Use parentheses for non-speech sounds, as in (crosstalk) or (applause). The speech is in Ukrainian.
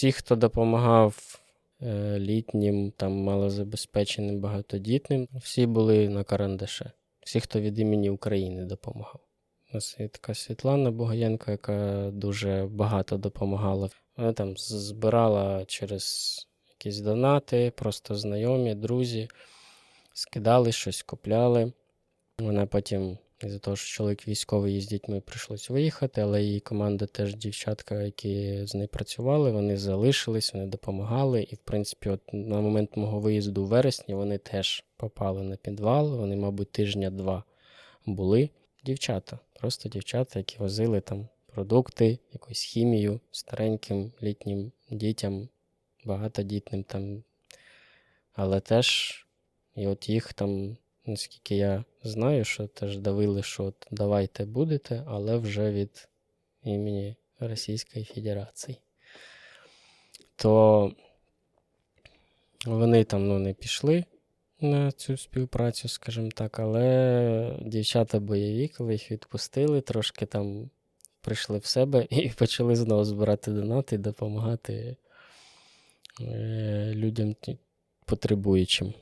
всі, хто допомагав е, літнім, там малозабезпеченим, багатодітним, всі були на карандаше. Всі, хто від імені України допомагав. У нас є така Світлана Богоєнко, яка дуже багато допомагала. Вона там збирала через якісь донати, просто знайомі, друзі, скидали щось, купляли. Вона потім, із-за того, що чоловік військовий їй з дітьми прийшлось виїхати, але її команда теж дівчатка, які з нею працювали, вони залишились, вони допомагали. І, в принципі, от на момент мого виїзду у вересні вони теж попали на підвал. Вони, мабуть, тижня-два були. Дівчата, просто дівчата, які возили там продукти, якусь хімію стареньким літнім дітям, багатодітним там. Але теж, і от їх там, наскільки я знаю, що теж давили, що от давайте будете, але вже від імені Російської Федерації. То вони там ну, не пішли на цю співпрацю, скажімо так, але дівчата бойові, коли їх відпустили, трошки там прийшли в себе (laughs) і почали знову збирати донати і допомагати е, людям потребуючим.